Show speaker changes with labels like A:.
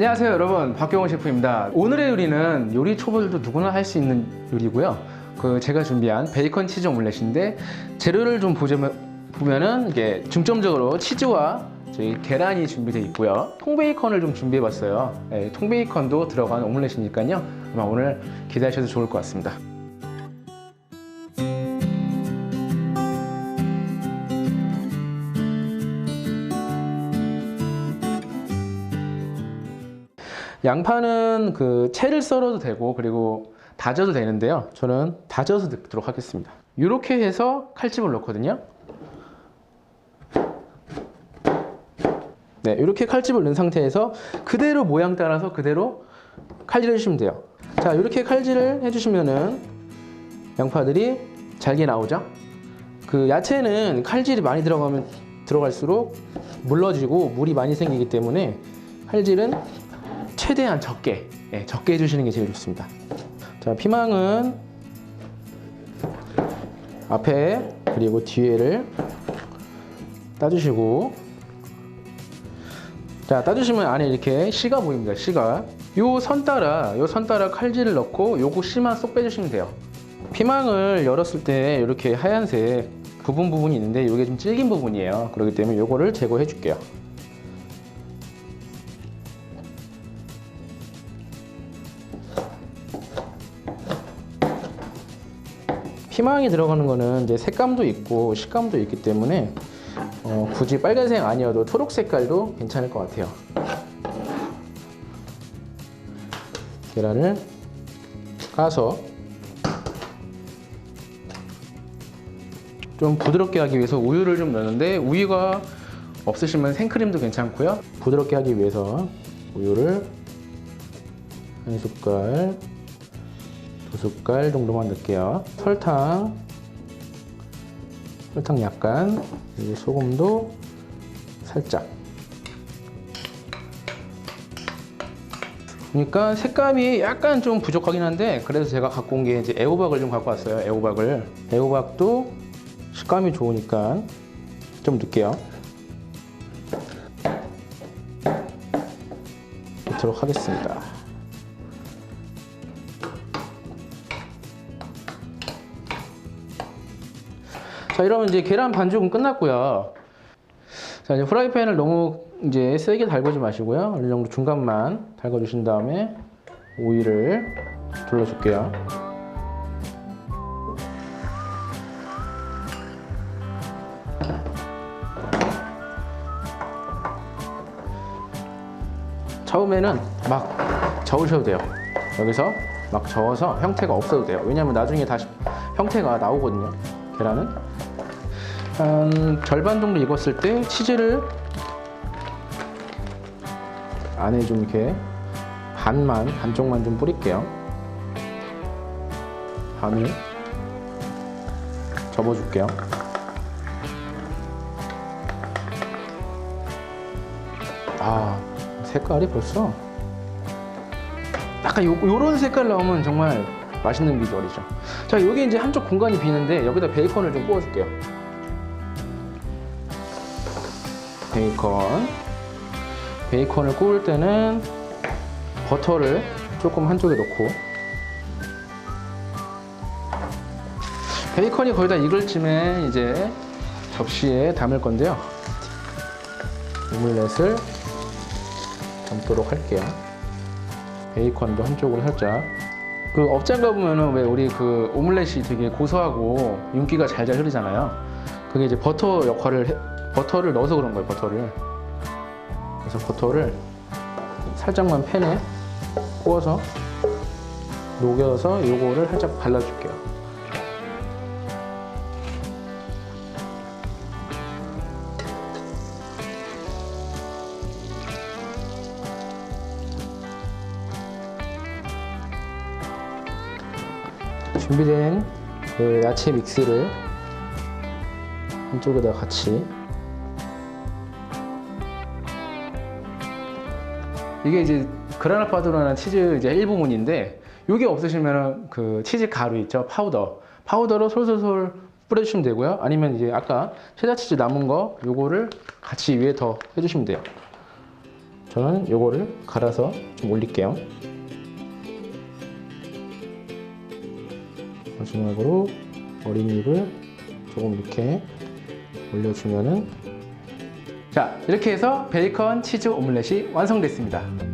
A: 안녕하세요 여러분. 박경호 셰프입니다. 오늘의 요리는 요리 초보들도 누구나 할 수 있는 요리고요. 그 제가 준비한 베이컨 치즈 오믈렛인데 재료를 좀 보자면, 보면은 이게 중점적으로 치즈와 저희 계란이 준비되어 있고요. 통베이컨을 좀 준비해 봤어요. 네, 통베이컨도 들어간 오믈렛이니까요. 아마 오늘 기대하셔도 좋을 것 같습니다 양파는 그 채를 썰어도 되고 그리고 다져도 되는데요. 저는 다져서 넣도록 하겠습니다. 이렇게 해서 칼집을 넣거든요. 네, 이렇게 칼집을 넣은 상태에서 그대로 모양 따라서 그대로 칼질해 주시면 돼요. 자, 이렇게 칼질을 해주시면은 양파들이 잘게 나오죠. 그 야채는 칼질이 많이 들어가면 들어갈수록 물러지고 물이 많이 생기기 때문에 칼질은 최대한 적게 예, 적게 해주시는 게 제일 좋습니다. 자 피망은 앞에 그리고 뒤에를 따주시고 자 따주시면 안에 이렇게 씨가 보입니다. 씨가 요 선 따라 요 선 따라 칼질을 넣고 요거 씨만 쏙 빼주시면 돼요. 피망을 열었을 때 이렇게 하얀색 부분 부분이 있는데 이게 좀 질긴 부분이에요. 그렇기 때문에 요거를 제거해 줄게요. 피망이 들어가는 거는 이제 색감도 있고 식감도 있기 때문에 어, 굳이 빨간색 아니어도 초록 색깔도 괜찮을 것 같아요. 계란을 까서 좀 부드럽게 하기 위해서 우유를 좀 넣는데 우유가 없으시면 생크림도 괜찮고요. 부드럽게 하기 위해서 우유를 한 숟갈 두 숟갈 정도만 넣을게요. 설탕, 설탕 약간, 그리고 소금도 살짝. 그러니까 색감이 약간 좀 부족하긴 한데 그래서 제가 갖고 온 게 이제 애호박을 좀 갖고 왔어요. 애호박을. 애호박도 식감이 좋으니까 좀 넣을게요. 넣도록 하겠습니다. 자 이러면 이제 계란 반죽은 끝났고요. 자 이제 프라이팬을 너무 이제 세게 달구지 마시고요. 어느 정도 중간만 달궈 주신 다음에 오일을 둘러줄게요. 처음에는 막 저으셔도 돼요. 여기서 막 저어서 형태가 없어도 돼요. 왜냐면 나중에 다시 형태가 나오거든요. 계란은 한 절반 정도 익었을 때 치즈를 안에 좀 이렇게 반만 반쪽만 좀 뿌릴게요. 반을 접어줄게요. 아 색깔이 벌써 약간 요, 요런 색깔 나오면 정말 맛있는 비주얼이죠. 자, 여기 이제 한쪽 공간이 비는데 여기다 베이컨을 좀 구워줄게요. 베이컨. 베이컨을 구울 때는 버터를 조금 한쪽에 넣고 베이컨이 거의 다 익을 쯤에 이제 접시에 담을 건데요. 오믈렛을 담도록 할게요. 베이컨도 한쪽으로 살짝 그 업장 가보면은 왜 우리 그 오믈렛이 되게 고소하고 윤기가 잘잘 흐르잖아요. 그게 이제 버터 역할을 해, 버터를 넣어서 그런 거예요. 버터를. 그래서 버터를 살짝만 팬에 구워서 녹여서 요거를 살짝 발라줄게요. 준비된 그 야채 믹스를 한쪽에다 같이 이게 이제 그라나 파도라는 치즈 이제 일부분인데 이게 없으시면은 그 치즈 가루 있죠? 파우더. 파우더로 솔솔솔 뿌려주시면 되고요. 아니면 이제 아까 체다 치즈 남은 거 요거를 같이 위에 더 해주시면 돼요. 저는 요거를 갈아서 좀 올릴게요. 마지막으로 어린 잎을 조금 이렇게 올려주면은 자 이렇게 해서 베이컨 치즈 오믈렛이 완성됐습니다.